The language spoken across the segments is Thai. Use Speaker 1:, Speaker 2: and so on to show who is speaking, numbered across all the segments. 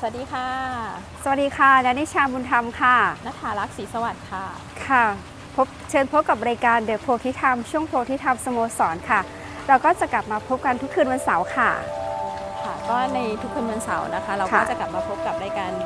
Speaker 1: สวัสดีค่ะ
Speaker 2: สวัสดีค่ะดานิชาบุญธรรมค่ะ
Speaker 1: นัทธารักษ์ศรีสวัสดิ์ค่ะ
Speaker 2: ค่ะ พบเชิญพบกับรายการเดอะโพธิธรรมช่วงโพธิธรรมสโมสรค่ะ เราก็จะกลับมาพบกันทุกคืนวันเสาร์ค่ะ
Speaker 1: ค่ะ ก็ในทุกคืนวันเสาร์นะคะ เราก็
Speaker 2: ค่ะ
Speaker 1: จะกลับมาพบกับรายการเด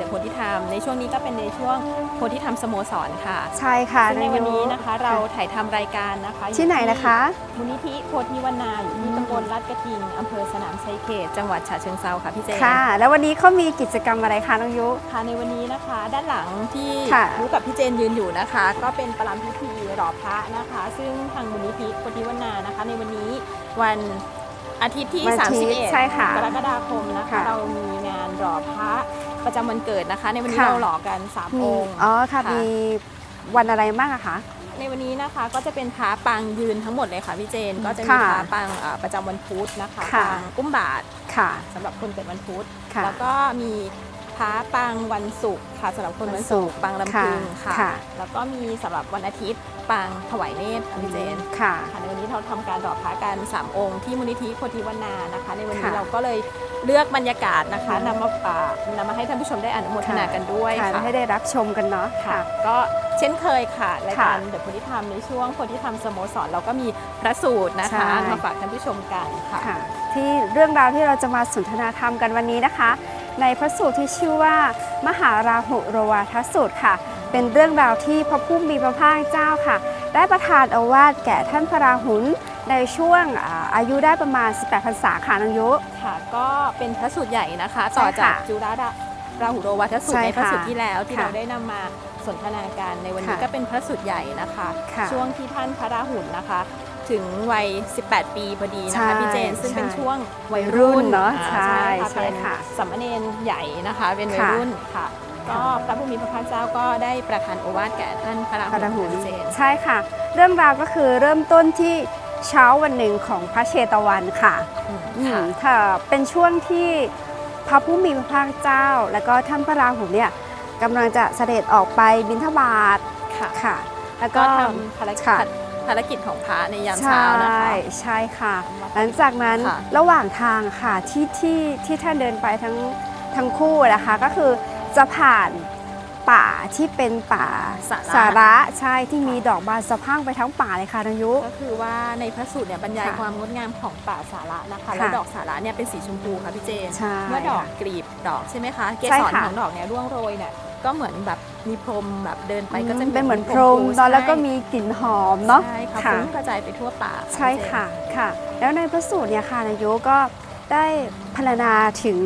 Speaker 1: ในช่วงนี้ก็เป็นในช่วงโพธิธรรมสโมสรค่ะ
Speaker 2: ใช่ค่ะ
Speaker 1: ซึ่งในา
Speaker 2: ยุ
Speaker 1: วันนี้นะคะเราถ่ายทำรายการนะคะอยู่
Speaker 2: ที่ไหนนะคะ
Speaker 1: มูลนิธิโพธิวนาอยู่ที่ตำบลลาดกระทิงอำเภอสนามชัยเขต จังหวัดฉะเชิงเซาค่ะพี่เจน
Speaker 2: ค่ะ แล้ววันนี้เขามีกิจกรรมอะไรคะน้องยุ
Speaker 1: ค่ะในวันนี้นะคะ ด้านหลังที่
Speaker 2: ค่ะ
Speaker 1: รู้กับพี่เจนยืนอยู่นะคะ ก็เป็นประลัมพิธีหล่อพระนะคะ ซึ่งทางมูลนิธิโพธิวนานะคะ ในวันนี้วันอาทิตย์ที่
Speaker 2: วันอาทิตย์ใช่ค่ะ
Speaker 1: 31 กรกฎาคมนะคะ
Speaker 2: ค่ะ
Speaker 1: เรามีงานหล่อพระ ประจำวันเกิดนะคะ ในวันนี้
Speaker 2: ค่ะ
Speaker 1: เราหล่อกันสาม
Speaker 2: มี
Speaker 1: องค์
Speaker 2: อ๋อค่ะ
Speaker 1: ค่ะ
Speaker 2: มีวันอะไรบ้างอะคะ
Speaker 1: ในวันนี้นะคะก็จะเป็นพระปางยืนทั้งหมดเลยค่ะพี่เจน ก็จะมี
Speaker 2: ค่ะ
Speaker 1: พระปางอ่าประจำวันพุธนะคะ
Speaker 2: ค่ะ
Speaker 1: ปางอุ้มบาท
Speaker 2: ค่ะ
Speaker 1: สำหรับคนเกิดวันพุธ
Speaker 2: ค่ะ
Speaker 1: แล้วก็มี พระปางวันศุกร์ค่ะสำหรับคนวันศุกร์ปางลำพึงค่ะ
Speaker 2: ค่ะ
Speaker 1: แล้วก็มีสำหรับวันอาทิตย์ปางถวายเนตรค่ะพี่เจน
Speaker 2: ค่ะ
Speaker 1: ค่ะในวันนี้เราทำการหล่อพระกัน3องค์ที่มูลนิธิโพธิวนานะคะ ในวันนี้
Speaker 2: ค่ะ
Speaker 1: เราก็เลยเลือกบรรยากาศนะคะนำมาอ่านำมาให้ท่านผู้ชมได้อนุโมทนากันด้วย
Speaker 2: ค่ะ
Speaker 1: ค่ะ
Speaker 2: ให้ได้รับชมกันเนาะ
Speaker 1: ค่ะ
Speaker 2: ค่ะ
Speaker 1: ก็เช่นเคยค่ะราย
Speaker 2: ค่ะ
Speaker 1: การเดอะโพธิธรรมในช่วงโพธิธรรมสโมสรเราก็มีพระสูตรนะคะ
Speaker 2: ใช่
Speaker 1: มาฝากท่านผู้ชมกันค่ะ
Speaker 2: ค่ะ ที่เรื่องราวที่เราจะมาสนทนาธรรมกันวันนี้นะคะ ในพระสูตรที่ชื่อว่า มหาราหุโรวาทสูตรค่ะ เป็นเรื่องราวที่พระผู้มีพระภาคเจ้าค่ะ ได้ประทานโอวาทแก่ท่านพระราหุลในช่วงอ่าอายุได้ประมาณ 18พรรษาค่ะนางยุ
Speaker 1: ค่ะ ก็เป็นพระสูตรใหญ่นะคะ
Speaker 2: ใช่
Speaker 1: ต่อจาก
Speaker 2: ค่ะ
Speaker 1: จุฬาราราหุโรวัทสูต
Speaker 2: ใช่
Speaker 1: รในพระ
Speaker 2: ค่ะ
Speaker 1: สูตรที่แล้วที่
Speaker 2: ค่ะ
Speaker 1: เราได้นำมาสนทนาการในวันนี้
Speaker 2: ค่ะ
Speaker 1: ก็เป็นพระสูตรใหญ่นะคะ
Speaker 2: ค่ะ
Speaker 1: ช่วงที่ท่านพระราหุลนะคะ ถึงวัย 18 ปีพอดีนะ
Speaker 2: ใช่
Speaker 1: คะพี่เจน ซึ่งเป็น
Speaker 2: ใช่
Speaker 1: ช่วงวัย
Speaker 2: วัยรุ่
Speaker 1: รุ่น
Speaker 2: นเนอะ
Speaker 1: อ่
Speaker 2: ใช่
Speaker 1: ค่ะ
Speaker 2: ใช่
Speaker 1: เป็น
Speaker 2: ค่ะ
Speaker 1: สามเณรใหญ่นะคะเป็นวัย
Speaker 2: ค่ะ
Speaker 1: รุ่นค่ะก็พระผู้มีพระภาคเจ้าก็ได้ประทานโอวาทแก่ท่านพระรา
Speaker 2: พระรา
Speaker 1: หุ
Speaker 2: หุ
Speaker 1: ล
Speaker 2: ล
Speaker 1: พี่เจน
Speaker 2: ใช่ค่ะ เรื่องราวก็คือเริ่มต้นที่เช้าวันหนึ่งของพระเชตวันค่ะ
Speaker 1: อืม
Speaker 2: อืม
Speaker 1: ค่ะ
Speaker 2: ค่ะเป็นช่วงที่พระผู้มีพระภาคเจ้า และก็ท่านพระราหุลเนี่ยกำลังจะเสด็จออกไปบิณฑบาต
Speaker 1: ค่ะ
Speaker 2: ค่ะแล้ว
Speaker 1: ก็
Speaker 2: ก็
Speaker 1: ทำภารกิจ
Speaker 2: ค่ะ
Speaker 1: ภารกิจของพระในยาม
Speaker 2: ใช่
Speaker 1: เช้านะคะ
Speaker 2: ใช่ค่ะ หลังจากนั้น
Speaker 1: ค่ะ
Speaker 2: ระหว่างทางค่ะที่ที่ที่ท่านเดินไปทั้งทั้งคู่นะคะก็คือจะผ่านป่าที่เป็นป่า
Speaker 1: สาระ
Speaker 2: สาระใช่ที่มีดอกบานสะพรั่งไปทั้งป่าเลยค่ะนายุ
Speaker 1: ก็คือว่าในพระสูตรเนี่ยบรรยาย
Speaker 2: ค่ะ
Speaker 1: ความงดงามของป่าสาระนะคะ
Speaker 2: ค่ะ
Speaker 1: แล้วดอกสาระเนี่ยเป็นสีชมพูค่ะพี่เจน
Speaker 2: ใช่
Speaker 1: เมื่อดอก
Speaker 2: ค่ะ
Speaker 1: กลีบดอกใช่ไหมคะเก
Speaker 2: ใช่
Speaker 1: สร
Speaker 2: ค่ะ
Speaker 1: ของดอกเนี่ยร่วงโรยเนี่ย ก็เหมือนแบบมีพรมแบบเดินไปก็จะ
Speaker 2: เป็นเหมือนพรม
Speaker 1: ช
Speaker 2: เนาะแล้วก็
Speaker 1: ใช่
Speaker 2: มีกลิ่นหอมเนาะ
Speaker 1: ใช่ค่ะ
Speaker 2: ค่ะ
Speaker 1: ฟุ้งกระจายไปทั่วป่า
Speaker 2: ใช่
Speaker 1: พี่เจน
Speaker 2: ค่ะค่ะ แล้วในพระสูตรเนี่ยค่ะนายุก็ได้พรรณนาถึง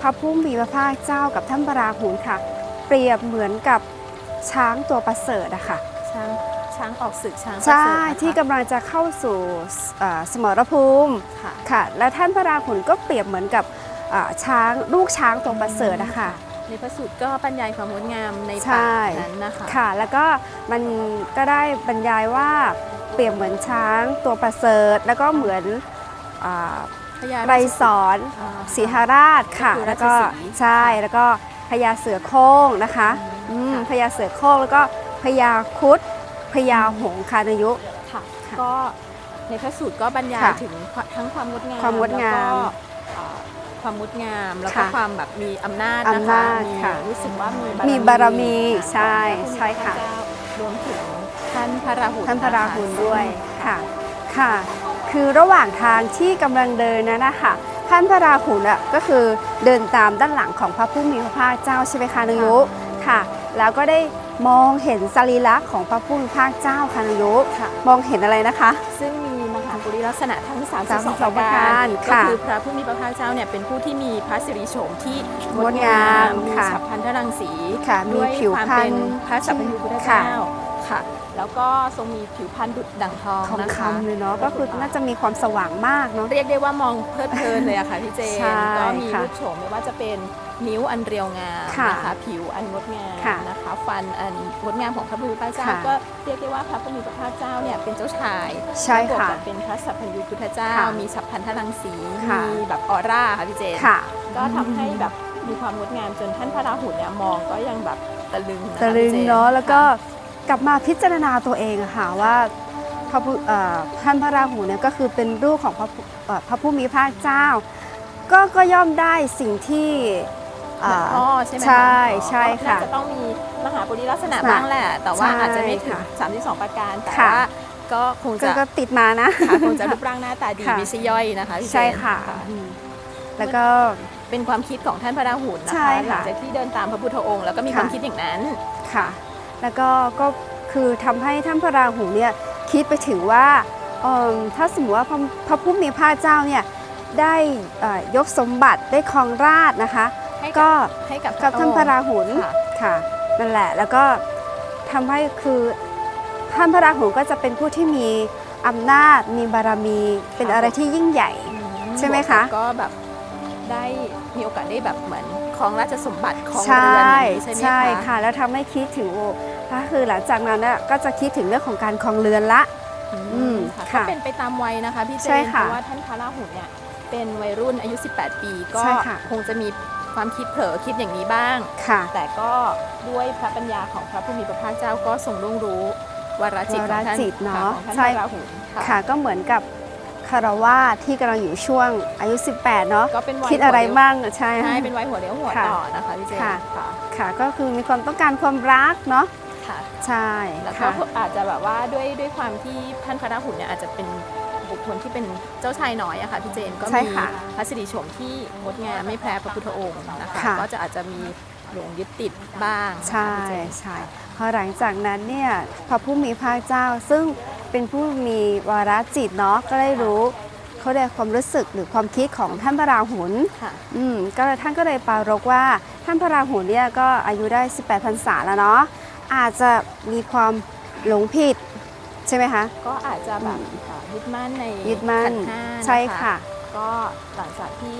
Speaker 2: พระผู้มีพระภาคเจ้ากับท่านพระราหุลค่ะ เปรียบเหมือนกับช้างตัวประเสริฐอะค่ะ
Speaker 1: ช้างช้างออกศึกช้าง
Speaker 2: ใช่
Speaker 1: ประเสริฐนะคะ
Speaker 2: ที่กำลังจะเข้าสู่เอ่อสมรภูมิ
Speaker 1: ค่ะ
Speaker 2: ค่ะ และท่านพระราหุลก็เปรียบเหมือนกับเอ่อช้างลูกช้างตัวประเสริฐอะค่ะ
Speaker 1: ในพระสูตรก็บรรยายความงดงามใน
Speaker 2: ใช่
Speaker 1: ป่านั้นนะคะ
Speaker 2: ค่ะ แล้วก็มันก็ได้บรรยายว่าเปรียบเหมือนช้างตัวประเสริฐ แล้วก็เหมือนอ่า
Speaker 1: พญา
Speaker 2: ไรสอน
Speaker 1: อ่า
Speaker 2: สีหราชค่ะ
Speaker 1: ก็คือ
Speaker 2: แล้วก็
Speaker 1: ราชสีห์
Speaker 2: ใช่แล้วก็พญาเสือโคร่งนะคะ
Speaker 1: อื
Speaker 2: อื
Speaker 1: ม
Speaker 2: ม
Speaker 1: ค่ะ
Speaker 2: พญาเสือโคร่งแล้วก็พญาครุดพญาหงส์คานายุ
Speaker 1: ค่ะ
Speaker 2: ค่ะ
Speaker 1: ก็ในพระสูตรก็บรรยาย
Speaker 2: ค่ะ
Speaker 1: ถึงทั้งความงดงาม
Speaker 2: ความงดงาม
Speaker 1: แล้วก็เอ่อ ความงดงาม แล้วก็
Speaker 2: ค่ะ
Speaker 1: ความแบบมีอำนาจ
Speaker 2: อำ
Speaker 1: นะคะ
Speaker 2: นาจ
Speaker 1: มี
Speaker 2: ค่ะ
Speaker 1: รู้สึกว่ามี
Speaker 2: มีบารมี
Speaker 1: ค่ะ
Speaker 2: ใช่
Speaker 1: ของพร
Speaker 2: ใช่ค่ะ
Speaker 1: พุทธเจ้ารวมถึงท่านพระราหุล
Speaker 2: ท่านพระราหุล
Speaker 1: นะคะ
Speaker 2: ด้วยค่ะค่ะ คือระหว่างทางที่กำลังเดินนั้นนะคะท่านพระราหุลอะก็คือเดินตามด้านหลังของพระผู้มีพระภาคเจ้าใช่ไหมคะนางยุค่ะ แล้วก็ได้มองเห็นสรีระของพระผู้มีพระภาคเจ้าค่ะนางยุ
Speaker 1: ค่ะ
Speaker 2: มองเห็นอะไรนะคะ
Speaker 1: ซึ่งมี มหาปุริลักษณะทั้ง
Speaker 2: 32
Speaker 1: 32ประ
Speaker 2: ประ
Speaker 1: กา
Speaker 2: การร
Speaker 1: ก็
Speaker 2: ค่ะ
Speaker 1: คือพระผู้มีพระภาคเจ้าเนี่ยเป็นผู้ที่มีพระสิริโฉมที่ง
Speaker 2: ง
Speaker 1: ด
Speaker 2: ด
Speaker 1: งางา
Speaker 2: มม
Speaker 1: มี
Speaker 2: ค่ะ
Speaker 1: ฉับพลันทรังสี
Speaker 2: ค่ะมี
Speaker 1: ด้วย
Speaker 2: ผิว
Speaker 1: ความ
Speaker 2: พรรณ
Speaker 1: เป็นพระสัพพัญญูพุทธ
Speaker 2: ค่ะ
Speaker 1: เจ้าค่ะ แล้วก็ทรงมีผิวพรรณดุจดั่งทอง
Speaker 2: ทอง
Speaker 1: นะคะ
Speaker 2: คำเลยเนาะก็คือน่าจะมีความสว่างมากเนาะ
Speaker 1: เรียกได้ว่ามองเพลิดเพลินเลยอะค่ะพี่เจน
Speaker 2: ใช่
Speaker 1: ก็มี
Speaker 2: ค่ะ
Speaker 1: รูปโฉมไม่ว่าจะเป็นนิ้วอันเรียวงาม
Speaker 2: ค่ะ
Speaker 1: นะคะผิวอันงดงาม
Speaker 2: ค่ะ
Speaker 1: นะคะ ฟันอันงดงามของพระพุทธเจ้า
Speaker 2: ค่ะ
Speaker 1: ก็เรียกได้ว่าพระผู้มีพระภาคเจ้าเนี่ยเป็นเจ้าชาย
Speaker 2: ใช่
Speaker 1: แล้วบวก
Speaker 2: ค่ะ
Speaker 1: กับเป็นพระสัพพัญญูพุทธเจ้า
Speaker 2: ค่ะ
Speaker 1: มีสัพพันธรังสี
Speaker 2: ค่ะ
Speaker 1: มีแบบออร่าค่ะพี่เจน
Speaker 2: ค่ะ
Speaker 1: ก็ทำให้แบบมีความงดงามจนท่านพระราหุลเนี่ยมองก็ยังแบบตะลึงนะคะ
Speaker 2: ตะลึง
Speaker 1: พี่จ
Speaker 2: เนาะแล้วก็
Speaker 1: ค่
Speaker 2: กลับมาพิจารณาตัวเองอะค่ะว่าพระผู้เอ่อท่านพระราหูเนี่ยก็คือเป็นลูกของพระผู้เอ่อพระผู้มีพระภาคเจ้า ก็ก็ย่อมได้สิ่งที่
Speaker 1: เหมือนพ่อใช่ไหมคะ
Speaker 2: ใช่
Speaker 1: อ๋อ
Speaker 2: ใช่ค่ะ
Speaker 1: น่าจะต้องมีมหาบริลักษณะ
Speaker 2: ค่ะ
Speaker 1: บ้างแหละ แต่ว่า
Speaker 2: ใช่
Speaker 1: อาจจะไม่ถึง
Speaker 2: ค่ะ
Speaker 1: 32ประการแต่
Speaker 2: ค่ะ
Speaker 1: ว่าก็คง
Speaker 2: ก็
Speaker 1: จะ
Speaker 2: ก็ติดมานะ
Speaker 1: ค่ะคงจะรูปร่างหน้าตาดี
Speaker 2: ค่ะ
Speaker 1: ไม่ใช่ย่อยนะคะพี่เจน
Speaker 2: ใช่ค่ะอืมแล้วก็
Speaker 1: เป็นความคิดของท่านพระราหุลนะ
Speaker 2: ใช่
Speaker 1: คะ
Speaker 2: ค่ะ
Speaker 1: หลังจากที่เดินตามพระพุทธองค์แล้วก็มี
Speaker 2: ค่ะ
Speaker 1: ความคิดอย่างนั้น
Speaker 2: ค่ะ แล้วก็ก็คือทำให้ท่านพระราหูเนี่ยคิดไปถึงว่าเอิ่มถ้าสมมติว่าพระพระผู้มีพระเจ้าเนี่ยได้เอ่อยกสมบัติได้ครองราชย์นะคะ
Speaker 1: ให้กับ
Speaker 2: ก็
Speaker 1: ให้กับ
Speaker 2: กับท่านพระราหุล
Speaker 1: ค่ะ
Speaker 2: ค่ะนั่นแหละแล้วก็ทำให้คือท่านพระราหุลก็จะเป็นผู้ที่มีอำนาจมีบารมี เป็นอะไรที่ยิ่งใหญ่ใช่ไหมคะ
Speaker 1: ก็แบบ ได้มีโอกาสได้แบบเหมือนครองราชสมบัติของ
Speaker 2: ใช่
Speaker 1: เรือนอย่างนี้ใช่ไหม
Speaker 2: ใช่
Speaker 1: คะ
Speaker 2: ค่ะ แล้วทำให้คิดถึงโอ้ก็คือหลังจากนั้นน่ะก็จะคิดถึงเรื่องของการครองเรือนละ
Speaker 1: อืมค่ะ
Speaker 2: ค่ะ
Speaker 1: ก็เป็นไปตามวัยนะคะพี่เจ
Speaker 2: ใช่
Speaker 1: นเพ
Speaker 2: ค่ะ
Speaker 1: ราะว่าท่านพระราหุลเนี่ยเป็นวัยรุ่นอายุ 18 ปี ก็
Speaker 2: ใช่ค่ะ
Speaker 1: คงจะมีความคิดเผลอคิดอย่างนี้บ้าง
Speaker 2: ค่ะ
Speaker 1: แต่ก็ด้วยพระปัญญาของพระผู้มีพระภาคเจ้าก็ทรงรุ่งรู้วาระจิตของท่าน
Speaker 2: วาระจิตเนอะ
Speaker 1: ค่ะของท่าน
Speaker 2: ใช่
Speaker 1: พระราหุลค่ะ
Speaker 2: ค่ะก็เหมือนกับ คารวาสที่กำลังอยู่ช่วงอายุ 18 เนาะ
Speaker 1: ก็เป็นวัย
Speaker 2: คิดอะไร
Speaker 1: หัวเยว
Speaker 2: บ้างใช่
Speaker 1: ใช่
Speaker 2: ค่ะ
Speaker 1: เป็นวัยหัวเลี้ยวหัว
Speaker 2: ค่ะ
Speaker 1: ต่อนะคะพี่เจน
Speaker 2: ค่ะ
Speaker 1: ค่ะ
Speaker 2: ค่ะก็คือมีความต้องการความรักเนาะ
Speaker 1: ค่ะ
Speaker 2: ใช่
Speaker 1: แล้วก็
Speaker 2: ค่ะ
Speaker 1: อาจจะแบบว่าด้วยด้วยความที่ท่านพระราหุลเนี่ยอาจจะเป็นบุคคลที่เป็นเจ้าชายน้อยอะค่ะพี่เจนก็
Speaker 2: ใช่
Speaker 1: มี
Speaker 2: ค่ะ
Speaker 1: พระสิริโฉมที่งดงามไม่แพ้พระพุทธองค์นะคะ
Speaker 2: ค่ะ
Speaker 1: ก็จะอาจจะมีหลงยึดติดบ้างนะคะ
Speaker 2: ใช่
Speaker 1: พี่เจน
Speaker 2: ใช่พอหลังจากนั้นเนี่ยพระผู้มีพระเจ้าซึ่ง เป็นผู้มีวาระจิตเนาะก็ได้รู้เขาได้ความรู้สึกหรือความคิดของท่านพระราหุล
Speaker 1: ค่ะ
Speaker 2: อืมก็ท่านก็เลยปรารกว่าท่านพระราหุลเนี่ยก็อายุได้ 18พรรษาแล้วเนาะอาจจะมีความหลงผิดใช่ไหมคะ
Speaker 1: ก็อาจจะแบบ
Speaker 2: อืม
Speaker 1: อ่ายึดมั่นใน
Speaker 2: ยึดมั่น
Speaker 1: ขัธ์ห้า
Speaker 2: ใช่
Speaker 1: น
Speaker 2: ค่ะ
Speaker 1: ก็หลังจากที่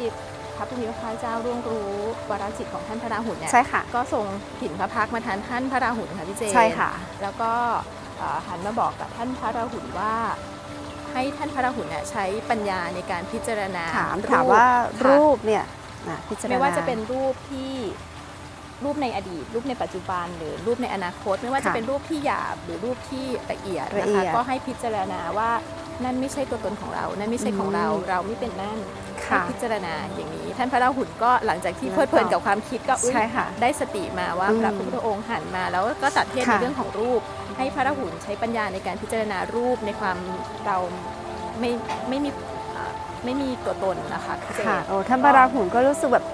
Speaker 1: พระผู้มีพระภาคเจ้าร่วงรู้วาระจิตของท่านพระราหุลเนี่ย
Speaker 2: ใช่ค่ะ
Speaker 1: ก็ทรงถิ่นพระพักตร์มาทานท่านพระราหุลค่ะพี่เจน
Speaker 2: ใช่ค่ะ
Speaker 1: แล้วก็เอ่อ หันมาบอกกับท่านพระราหุลว่า ให้ท่านพระราหุลเนี่ยใช้ปัญญาในการพิจารณา
Speaker 2: ถาม
Speaker 1: รูป
Speaker 2: ถามว่า
Speaker 1: ค่ะ
Speaker 2: รูปเนี่ยอะพิจารณา
Speaker 1: ไม่ว่าจะเป็นรูปที่รูปในอดีต รูปในปัจจุบันหรือรูปในอนาคต ไม่ว่าจะ
Speaker 2: ค่ะ
Speaker 1: เป็นรูปที่หยาบหรือรูปที่ละเอียด
Speaker 2: ละ
Speaker 1: นะ
Speaker 2: เอี
Speaker 1: คะ
Speaker 2: ยด
Speaker 1: ก็ให้พิจารณาว่านั่นไม่ใช่ตัวตนของเรา นั่นไม่ใช่ของเรา
Speaker 2: อืม
Speaker 1: เราไม่เป็นนั่น ให้
Speaker 2: ค่ะ
Speaker 1: พิจารณาอย่างนี้ ท่านพระราหุลก็หลังจากที่
Speaker 2: แล้ว
Speaker 1: เพลิดเพลิน
Speaker 2: ก็
Speaker 1: กับความคิดก็อุ๊ย
Speaker 2: ใช่ค่ะ
Speaker 1: ได้สติมาว่า
Speaker 2: อืม
Speaker 1: พระพุทธองค์หันมา แล้วก็ตัดเทศใน
Speaker 2: ค่ะ
Speaker 1: เรื่องของรูป ให้พระราหุลใช้ปัญญาในการพิจารณารูปในความเราไม่ไม่มีเอ่อไม่มีตัวตนนะคะพี่เจ
Speaker 2: ค่ะโอ้ท่านพระราหุลก็รู้สึกแบบ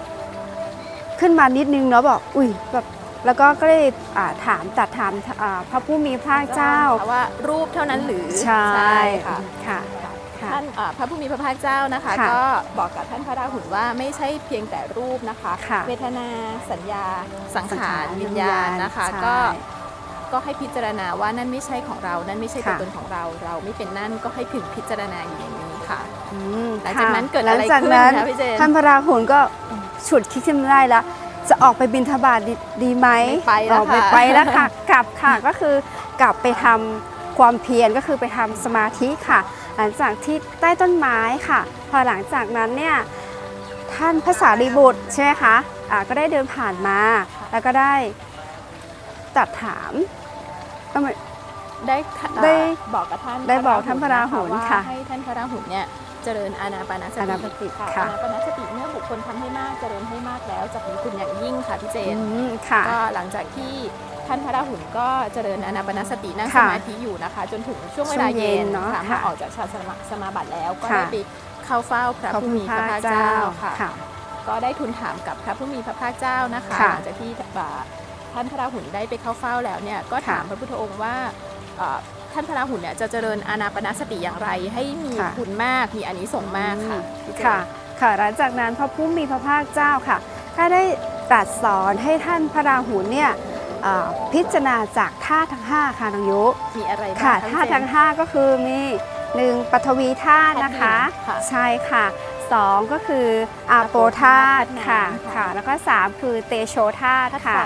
Speaker 2: ขึ้นมานิดนึงเนาะบอก อุ้ยแบบแล้วก็ก็เลยอ่าถามตัดถามอ่าพระผู้มีพระเจ้า
Speaker 1: ว่ารูปเท่านั้นหรือ
Speaker 2: ใช่
Speaker 1: ค่ะ
Speaker 2: ค่ะค่ะ
Speaker 1: ท่านอ่าพระผู้มีพระภาคเจ้านะคะ
Speaker 2: ค่ะ
Speaker 1: ก็บอกกับท่านพระราหุลว่าไม่ใช่เพียงแต่รูปนะคะ
Speaker 2: ค่ะ
Speaker 1: เวทนาสัญญา สัง
Speaker 2: สัง
Speaker 1: ขาร
Speaker 2: ขาร
Speaker 1: วิญญาณนะคะ
Speaker 2: ใช่
Speaker 1: ก็ก็ให้พิจารณาว่านั่นไม่ใช่ของเรา นั่นไม่ใช่ตัว
Speaker 2: ค่ะ
Speaker 1: ตนของเรา เราไม่เป็นนั่นก็ให้พึงพิจารณาอยู่อย่างนี้ค่ะ
Speaker 2: อืม
Speaker 1: หลังจากนั้น
Speaker 2: ค่
Speaker 1: เกิดอะไร
Speaker 2: หลังจาก
Speaker 1: ขึ้น
Speaker 2: นั้น
Speaker 1: คะพี่เจน
Speaker 2: ท่านพระราหุลก็ฉุดคิดขึ้นมาได้แล้ว จะออกไปบินทบาทดีดีไหม
Speaker 1: ไม่ไปแล้ว
Speaker 2: ออกไม่
Speaker 1: ค่ะ
Speaker 2: ไปแล้วค่ะ กลับค่ะก็คือกลับไปทำความเพียรก็คือไปทำสมาธิค่ะ หลังจากที่ใต้ต้นไม้ค่ะ พอหลังจากนั้นเนี่ยท่านพระสารีบุตรใช่ไหมคะอ่าก็ได้เดินผ่านมา แล้วก็ได้ตรัดถามเอ้ย
Speaker 1: ได้ค่ะ
Speaker 2: ได้
Speaker 1: อ่าบอกกับท่าน
Speaker 2: ได้บอกท่านพระราหุล
Speaker 1: ว่า
Speaker 2: ค่ะ
Speaker 1: ให้ท่านพระราหุลเนี่ยเจริญอานาปานส
Speaker 2: อานา
Speaker 1: ติ
Speaker 2: ปานสติ
Speaker 1: ค่ะ
Speaker 2: ค่ะ
Speaker 1: อานาปานสติเมื่อบุคคลทำให้มากเจริญให้มากแล้วจะมีคุณอย่างยิ่งค่ะพี่เจน
Speaker 2: อืมค่ะ
Speaker 1: ก็หลังจากที่ ท่านพระราหุลก็เจริญอานาปานสตินั่งส
Speaker 2: ค่ะ
Speaker 1: มาธิอยู่นะคะ จนถึงช่วงเวลา
Speaker 2: ช่วงเย็
Speaker 1: เย็
Speaker 2: น
Speaker 1: น
Speaker 2: เนอะ
Speaker 1: ค่ะ
Speaker 2: ค่ะ
Speaker 1: เมื่อออกจากฌานสมาสมาบัติแล้วก็
Speaker 2: ค่ะ
Speaker 1: ได้ไปเข้าเฝ้าพระผู้มีพระภาคเจ้าค่ะ
Speaker 2: ค่ะ
Speaker 1: ก็ได้ทูลถามกับพระผู้มีพระภาคเจ้านะคะ
Speaker 2: ค่ะ
Speaker 1: หลังจากที่อ่าท่านพระราหุลได้ไปเข้าเฝ้าแล้วเนี่ยก็ถาม
Speaker 2: ค่ะ
Speaker 1: พระพุทธองค์ว่าเอ่อท่านพระราหุลเนี่ยจะเจริญอานาปานสติอย่างไร ให้มี
Speaker 2: ค่ะ
Speaker 1: คุณมากมีอานิสงส์มากค่ะพี่เจน
Speaker 2: ค่ะ ค่ะหลังจากนั้นพระผู้มีพระภาคเจ้าค่ะ ก็ได้ตรัสสอนให้ท่านพระราหุลเนี่ยเอ่อ พิจารณาจากธาตุทั้ง 5 ค่ะน้องยุ
Speaker 1: มีอะไรบ้าง
Speaker 2: ค่ะ
Speaker 1: พี่
Speaker 2: ธาตุ
Speaker 1: เจน
Speaker 2: ทั้ง 5 ก็คือมีหนึ่งปฐวีธาตุนะคะ
Speaker 1: ธาตุดินค่ะ
Speaker 2: ใช่ค่ะสองก็คืออาโปธาตุค่ะ
Speaker 1: ธาตุน้ำค่ะ
Speaker 2: ค่ะ แล้วก็ 3 คือเตโชธาตุ
Speaker 1: ธาตุ
Speaker 2: ค่ะ
Speaker 1: ไฟ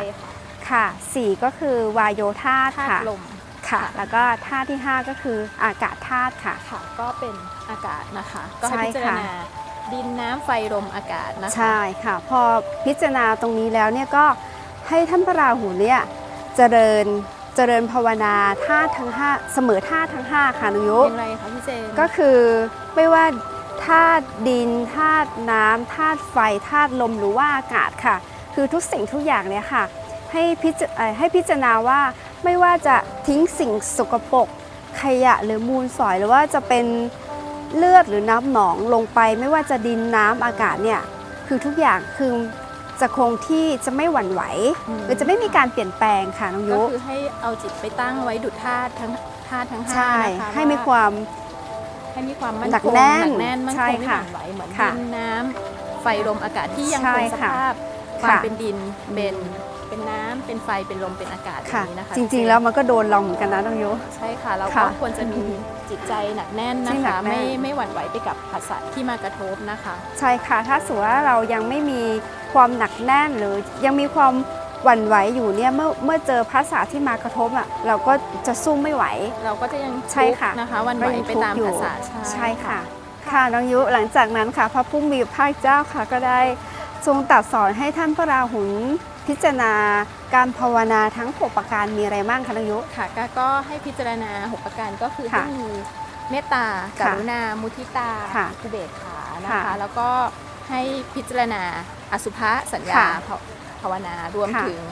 Speaker 2: ค่ะสี่ก็คือวายโยธาตุ
Speaker 1: ธาตุ
Speaker 2: ค่ะ
Speaker 1: ลม
Speaker 2: ค่ะ แล้วก็ธาตุที่ 5 ก็คืออากาศธาตุค่ะ
Speaker 1: ค่ะ ก็เป็นอากาศนะคะ ก็ให้
Speaker 2: ใช่
Speaker 1: พิจาร
Speaker 2: ค่ะ
Speaker 1: ณาดินน้ำไฟลมอากาศนะคะ
Speaker 2: ใช่ค่ะ พอพิจารณาตรงนี้แล้วเนี่ยก็ ให้ท่านพระราหูเนี่ยเจริญเจริญภาวนาธาตุทั้งห้าเสมอธาตุทั้งห้าค่ะนุยุ
Speaker 1: เป็นไรคะพี่เจน
Speaker 2: ก็คือไม่ว่าธาตุดินธาตุน้ำธาตุไฟธาตุลมหรือว่าอากาศค่ะ คือทุกสิ่งทุกอย่างเนี่ยค่ะ ให้พิจเอ่อให้พิจารณาว่าไม่ว่าจะทิ้งสิ่งสกปรกขยะหรือมูลฝอยหรือว่าจะเป็นเลือดหรือน้ำหนองลงไป ไม่ว่าจะดินน้ำอากาศเนี่ยคือทุกอย่างคือ จะคงที่จะไม่หวั่นไหว
Speaker 1: อืม
Speaker 2: หรือจะไม่มีการเปลี่ยนแปลงค่ะน้อง
Speaker 1: ก็
Speaker 2: ยุ
Speaker 1: คือให้เอาจิตไปตั้งไว้ดุจธาตุทั้งธาตุทั้งห้า
Speaker 2: ใช่
Speaker 1: นะคะ
Speaker 2: ให้มีความ
Speaker 1: ให้มีความมั่น
Speaker 2: หนัก
Speaker 1: คง
Speaker 2: แน่น
Speaker 1: หนักแน่นมั่น
Speaker 2: ใช่
Speaker 1: คงไม่ห
Speaker 2: ค่ะ
Speaker 1: วั่นไหวเหมือน
Speaker 2: ค่ะ
Speaker 1: ดินน้ำไฟลมอากาศที่ยัง
Speaker 2: ใช่
Speaker 1: คงส
Speaker 2: ค่ะ
Speaker 1: ภาพความ
Speaker 2: ค่ะ
Speaker 1: เป็นดินเป็นเป็นน้ำเป็นไฟเป็นลมเป็นอากาศอย่า
Speaker 2: ค่ะ
Speaker 1: งนี้นะคะ
Speaker 2: จริง ๆ แล้วมันก็โดนเราเหมือนกันนะน้องยุ
Speaker 1: ใช่ค่ะเรา
Speaker 2: ค่ะ
Speaker 1: ก็ควรจะมีจิตใจหนักแน่น
Speaker 2: ที่
Speaker 1: นะ
Speaker 2: หนั
Speaker 1: คะ
Speaker 2: กแน่น
Speaker 1: ไม่ไม่หวั่นไหวไปกับผัสสะที่มากระทบนะคะ
Speaker 2: ใช่ค่ะถ้าสมมติว่าเรายังไม่มี ความหนักแน่นหรือยังมีความหวั่นไหวอยู่เนี่ยเมื่อเมื่อเจอภาษาที่มากระทบอะเราก็จะสู้ไม่ไหว
Speaker 1: เราก็จะยัง
Speaker 2: ใช่ค่ะ
Speaker 1: ทุกข์นะคะหวันไหวไปตามภาษา
Speaker 2: ใช่ค่ะค่ะน้องยุหลังจากนั้นค่ะ พระผู้มีพระภาคเจ้าค่ะก็ได้ทรงตรัสสอนให้ท่านพระราหุลพิจารณาการภาวนาทั้งหกประการมีอะไรบ้างคะน้องยุ
Speaker 1: ค่ะก็ก็ให้พิจารณาหกประการก็คือให้
Speaker 2: ค่ะ
Speaker 1: มีเมตตาก
Speaker 2: ค่ะ
Speaker 1: รุณามุทิตา
Speaker 2: ค่ะ
Speaker 1: อุเบกขานะคะ
Speaker 2: ค่ะ
Speaker 1: แล้วก็ ให้พิจารณาอสุภะสัญญา
Speaker 2: ค่ะ
Speaker 1: ภาภาวนารวม
Speaker 2: ค่ะ
Speaker 1: ถึง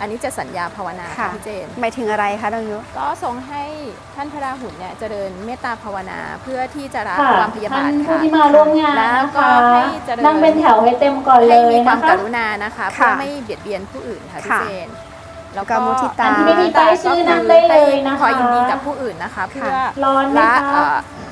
Speaker 1: อันนี้จะสัญญาภาวนา
Speaker 2: ค่ะ
Speaker 1: ค่ะพี่เจน
Speaker 2: หมายถึงอะไรคะน้องยุ
Speaker 1: ก็ทรงให้ท่านพระราหุลเนี่ยเจริญเมตตาภาวนาเพื่อที่จะละ
Speaker 3: ค่ะ
Speaker 1: ความพยาบา
Speaker 3: ท่า
Speaker 1: ท
Speaker 3: นผู้
Speaker 1: ค่ะ
Speaker 3: ที่มาร่วมงาน
Speaker 1: แล้ว
Speaker 3: นะ
Speaker 1: ก็
Speaker 3: คะ
Speaker 1: ให้เจริญ
Speaker 3: นั่งเป็นแถวให้เต็มก่อนเล
Speaker 1: ให้
Speaker 3: ย
Speaker 1: มีความ
Speaker 3: นะ
Speaker 1: ก
Speaker 3: คะ
Speaker 1: รุณานะคะ
Speaker 2: ค่ะ
Speaker 1: เพื่อไม่เบียดเบียนผู้อื่นค่ะพี่
Speaker 2: ค่ะ
Speaker 1: เจนแล้ว
Speaker 2: กา
Speaker 1: ก็
Speaker 2: มุทิตา
Speaker 3: อันที่ไม่มีป้ายชื่อนั่งได้เลยนะคะ
Speaker 1: คอยยินดีกับผู้อื่นนะคะเพื่อ
Speaker 3: ร้อนไหม
Speaker 1: ละ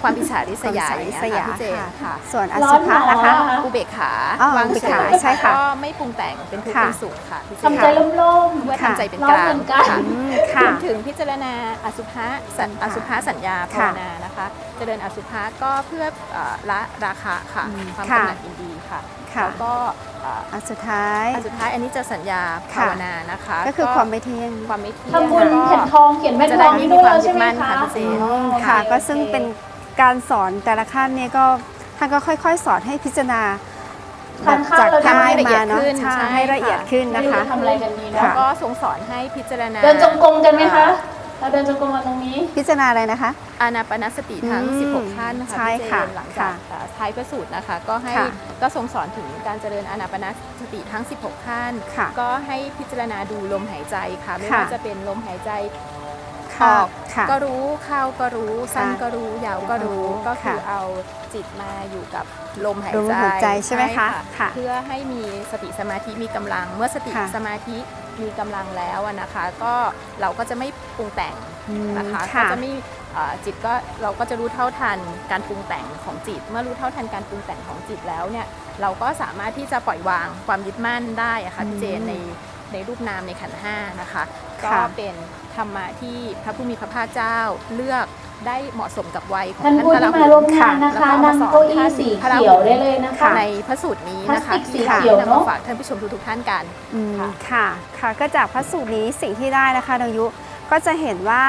Speaker 3: คะ
Speaker 1: เอ่อความอิจฉาริษยา
Speaker 2: ความอิจฉาริษยา
Speaker 1: พี่เจน
Speaker 2: ค่ะ
Speaker 1: ค่ะ
Speaker 2: ส่วนอ
Speaker 3: ร้
Speaker 2: สุ
Speaker 3: อน
Speaker 2: ภะ
Speaker 3: หนอ
Speaker 2: นะคะ
Speaker 3: คะ
Speaker 1: อุเบกขา
Speaker 2: อ๋อ
Speaker 1: วาง
Speaker 2: อุเบก
Speaker 1: เฉ
Speaker 2: ขายใช่ค่ะ
Speaker 1: ก็ไม่ปรุงแต่งเป็นทุกข์
Speaker 2: ค่ะ
Speaker 1: เป็นสุขค่ะพี่เจน
Speaker 3: ทำใจร่ม
Speaker 1: เพื่อ
Speaker 2: ค่ะ
Speaker 1: ทำใจเป็น
Speaker 3: ร้อกน
Speaker 1: ลา
Speaker 3: เหมื
Speaker 1: ง
Speaker 3: อนกัน
Speaker 1: ค่ะ
Speaker 2: อืม
Speaker 1: ร
Speaker 2: ค่ะ
Speaker 1: วมถึงพิจารณาอสุภะสัญอสุภะสัญญาภาว
Speaker 2: ค่ะ
Speaker 1: นานะคะ เจริญอสุภะก็เพื่อเอ่อละราคะค่ะ
Speaker 2: อืม
Speaker 1: ความ
Speaker 2: ค่ะ
Speaker 1: กำหนัดยินดีค่ะ
Speaker 2: ค่ะ
Speaker 1: แล้วก็เอ่อ
Speaker 2: อันสุดท้าย
Speaker 1: อันสุดท้ายอันนี้จะสัญญาภาวนานะคะ
Speaker 2: ก็คือความไม่เที่ยง
Speaker 1: ความไม่เที่ยง
Speaker 3: ทำบุญ
Speaker 1: แล้ว
Speaker 3: เขียนทองเขียนแม่
Speaker 1: จะ
Speaker 3: ท
Speaker 1: ได้
Speaker 3: อง
Speaker 1: ไม่
Speaker 3: นี่
Speaker 1: มี
Speaker 3: ด้วย
Speaker 1: ความ
Speaker 3: ใช่ไหม
Speaker 1: ยึดมั่น
Speaker 3: คะ
Speaker 1: ค่ะพี่เจน
Speaker 3: อ๋อ
Speaker 2: ค่ะ
Speaker 3: โอ
Speaker 2: ก็ซึ่งเป็น การสอนแต่ละขั้นเนี่ยก็ท่านก็ค่อย ๆ สอนให้พิจารณาแบ
Speaker 3: ทา
Speaker 2: บ
Speaker 3: นข้าว
Speaker 2: จาก
Speaker 3: เรา
Speaker 2: กา
Speaker 3: ทำ
Speaker 2: ย
Speaker 1: ให้ละเอีย
Speaker 2: มา
Speaker 1: ด
Speaker 2: เนาะ
Speaker 1: ขึ้น
Speaker 2: ใช่
Speaker 1: ใช่
Speaker 2: ให้ละเอียด
Speaker 1: ค่ะ
Speaker 2: ขึ้น
Speaker 3: ไม่
Speaker 2: นะ
Speaker 3: รู้
Speaker 2: คะ
Speaker 3: จะทำอะไรกันดี
Speaker 1: แล้ว
Speaker 3: เนาะ
Speaker 1: ก็ทรงสอนให้พิจารณา
Speaker 3: เดินจงกรมกันไหมคะเราเดินจงกรมกันตรงนี้
Speaker 2: พิจารณาอะไรนะคะ
Speaker 1: อานาปานสติทั้ง
Speaker 2: อืม
Speaker 1: 16ขั้นนะคะ
Speaker 2: ใช่
Speaker 1: พี่เจ
Speaker 2: ค่ะ
Speaker 1: นหลังจาก
Speaker 2: ค่ะ
Speaker 1: เอ่อท้ายพระสูตรนะคะ ก็ให้
Speaker 2: ค่ะ
Speaker 1: ก็ทรงสอนถึงการเจริญอานาปานสติทั้ง 16ขั้น
Speaker 2: ค่ะ
Speaker 1: ก็ให้พิจารณาดูลมหายใจค่ะไม่
Speaker 2: ค่ะ
Speaker 1: ว่าจะเป็นลมหายใจ อ
Speaker 2: ค่ะ
Speaker 1: อก
Speaker 2: ค่ะ
Speaker 1: ก็รู้เข้าก็รู้สั้น
Speaker 2: ค่ะ
Speaker 1: ก็รู้ยาวก็รู้
Speaker 2: ค่ะ
Speaker 1: ก็คือเอาจิตมาอยู่กับลมหาย
Speaker 2: ลม
Speaker 1: ใจ
Speaker 2: หายใจใช่ไหมคะค่ะ
Speaker 1: เพื่อให้มีสติสมาธิมีกำลัง เมื่อสติ
Speaker 2: ค่ะ
Speaker 1: สมาธิมีกำลังแล้วอะนะคะ ก็เราก็จะไม่ปรุงแต่ง
Speaker 2: อืม
Speaker 1: นะคะก็
Speaker 2: ค่ะ
Speaker 1: จะไม่เอ่อจิตก็เราก็จะรู้เท่าทันการปรุงแต่งของจิต เมื่อรู้เท่าทันการปรุงแต่งของจิตแล้วเนี่ยเราก็สามารถที่จะปล่อยวางความยึดมั่นได้อะค่ะพี่เจนในในรูปนามในขันธ์ห้านะคะ ก็
Speaker 2: ค่ะ
Speaker 1: เป็น ธรรมะที่พระผู้มีพระภาคเจ้าเลือกได้เหมาะสมกับวัยของ
Speaker 3: ท่าน
Speaker 1: ท่าน
Speaker 3: ผู้
Speaker 1: พระ
Speaker 3: ที่
Speaker 1: รา
Speaker 3: มา
Speaker 1: หุล
Speaker 3: ร่วมงานนะคะ
Speaker 1: แล้ว
Speaker 3: นั่ง
Speaker 1: มส
Speaker 3: เก้าอี้
Speaker 1: ท่น
Speaker 3: สี
Speaker 1: พระรา
Speaker 3: เขี
Speaker 1: หุ
Speaker 3: ยว
Speaker 1: ล
Speaker 3: ได้เลยนะคะ
Speaker 1: ในพระสูตรนี้นะคะ
Speaker 3: พลาสติกสี
Speaker 1: ที่
Speaker 3: เขียว
Speaker 1: นำ
Speaker 3: เน
Speaker 1: มา
Speaker 3: อะ
Speaker 1: ฝากท่านผู้ชมทุกๆท่านกัน
Speaker 2: อืม
Speaker 1: ค่ะ
Speaker 2: ค่ะค่ะ ก็จากพระสูตรนี้สิ่งที่ได้นะคะดงยุก็จะเห็นว่า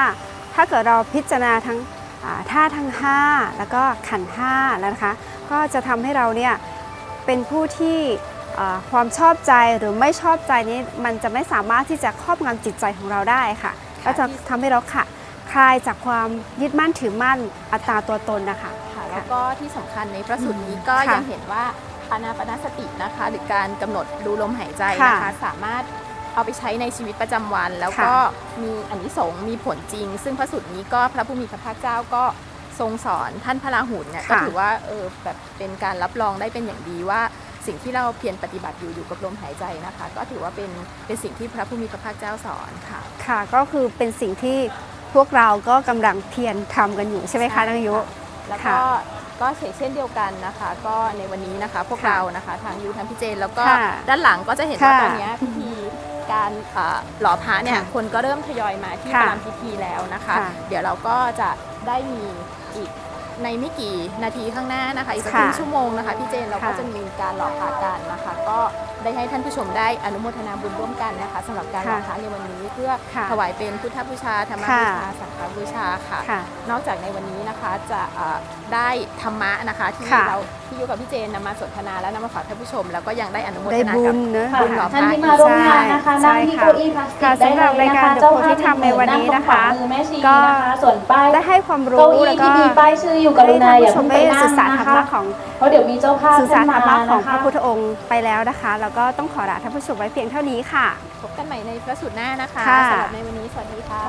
Speaker 2: ถ้าเกิดเราพิจารณาทั้งอ่าท่าทั้ง5แล้วก็ขันธ์ห้าแล้วนะคะ ก็จะทำให้เราเนี่ยเป็นผู้ที่อ่าความชอบใจหรือไม่ชอบใจนี้มันจะไม่สามารถที่จะครอบงำจิตใจของเราได้ค่ะ ก็จะทำให้เราค่ะคลายจากความยึดมั่นถือมั่นอัตตาตัวตนนะคะ
Speaker 1: ค่ะ แล้วก็ที่สำคัญในพระสูตรนี้ก็
Speaker 2: ค่ะ
Speaker 1: ยังเห็นว่าอานาปานสตินะคะ หรือการกำหนดดูลมหายใจนะคะ
Speaker 2: ค่ะ
Speaker 1: สามารถเอาไปใช้ในชีวิตประจำวัน แล้ว
Speaker 2: ค่ะ
Speaker 1: ก็มีอานิสงส์มีผลจริง ซึ่งพระสูตรนี้ก็พระผู้มีพระภาคเจ้าก็ทรงสอนท่านพระราหุลเนี่ยก็
Speaker 2: ค่ะ
Speaker 1: ถือว่าเออแบบเป็นการรับรองได้เป็นอย่างดีว่า สิ่งที่เราเพียรปฏิบัติอยู่อยู่กับลมหายใจนะคะ ก็ถือว่าเป็นเป็นสิ่งที่พระผู้มีพระภาคเจ้าสอนค่ะ
Speaker 2: ค่ะก็คือเป็นสิ่งที่พวกเราก็กำลังเพียรทำกันอยู่ใช่ไหมคะนางยุ
Speaker 1: แล้ว
Speaker 2: ค่ะ
Speaker 1: ก็ก็เช่นเดียวกันนะคะ ก็ในวันนี้นะคะพวก
Speaker 2: ค่ะ
Speaker 1: เรานะคะทางยูทางพี่เจนแล้วก็
Speaker 2: ค่ะ
Speaker 1: ด้านหลังก็จะเห็นว่า
Speaker 2: ค่ะ
Speaker 1: ตอนนี้พิธีการเอ่อหล่อพระเนี่ย
Speaker 2: ค่ะ
Speaker 1: คนก็เริ่มทยอยมาที่
Speaker 2: ค่ะ
Speaker 1: ประรำพิธีแล้วนะคะ
Speaker 2: ค่ะ
Speaker 1: เดี๋ยวเราก็จะได้มีอีก ในไม่กี่นาทีข้างหน้านะคะ อีกสักค
Speaker 2: ค่ะ
Speaker 1: รึ่งชั่วโมงนะคะ พี่เจนเราก็
Speaker 2: ค่ะ
Speaker 1: จะมีการหล่อพระกันนะคะ ก็ ได้ให้ท่านผู้ชมได้อนุโมทนาบุญร่วมกันนะคะสำหรับการหล่อพระในวันนี้เพื่อ
Speaker 2: ค่ะ
Speaker 1: ถวายเป็นพุทธบูชาธรรม
Speaker 2: ค่ะ
Speaker 1: บูชาสังฆบูชาค่ะ
Speaker 2: ค่ะ
Speaker 1: นอกจากในวันนี้นะคะจะเอ่อได้ธรรมะนะคะที่
Speaker 2: ค่ะ
Speaker 1: เราที่อยู่กับพี่เจนนำมาสนทนาและนำมาฝากท่านผู้ชม แล้วก็ยังได้อนุโมท
Speaker 2: ได้
Speaker 1: นา
Speaker 2: บุ
Speaker 1: กับ
Speaker 2: ญเนอะ
Speaker 3: ค่ะ
Speaker 1: บุญหล่อพระ
Speaker 3: ท่านที่มาร่วมงานนะคะ
Speaker 2: ใช่
Speaker 3: นั่งที่
Speaker 2: ค่ะ
Speaker 3: เก้าอี้พลาสติ
Speaker 2: ค่ะ
Speaker 3: กได้
Speaker 2: สำหรับ
Speaker 3: เลย
Speaker 2: ราย
Speaker 3: นะ
Speaker 2: การ
Speaker 3: คะ
Speaker 2: The
Speaker 3: เจ้า
Speaker 2: Post
Speaker 3: ภาพ
Speaker 2: ที่ทำในวันนี้นะคะ
Speaker 3: งตรงขวามือแม่ชี
Speaker 2: ก็
Speaker 3: นะคะส่วนป้าย
Speaker 2: ได้ให้ความรู้
Speaker 3: เก้าอี้
Speaker 2: แล้วก็
Speaker 3: ที่มีป้ายชื่ออยู่กรุณาอย่า
Speaker 2: ให้ท่
Speaker 3: เพิ่ง
Speaker 2: นผู้ชมได้
Speaker 3: ไปนั่
Speaker 2: ศึ
Speaker 3: ง
Speaker 2: กษา
Speaker 3: นะ
Speaker 2: ธรร
Speaker 3: คะ
Speaker 2: มะของ
Speaker 3: เพราะเดี๋ยวมีเจ้าภาพ
Speaker 2: ศึกษาธรรมะของ
Speaker 3: ท่านมา
Speaker 2: พระพุทธองค์ไปแล้วนะคะ แล้วก็ต้องขอลาท่านผู้ชมไว้เพียงเท่านี้ค่ะ
Speaker 1: พบกันใหม่ในพระสูตรหน้านะคะ
Speaker 2: ค่ะ
Speaker 1: สำหรับในวันนี้สวัสดีค่ะ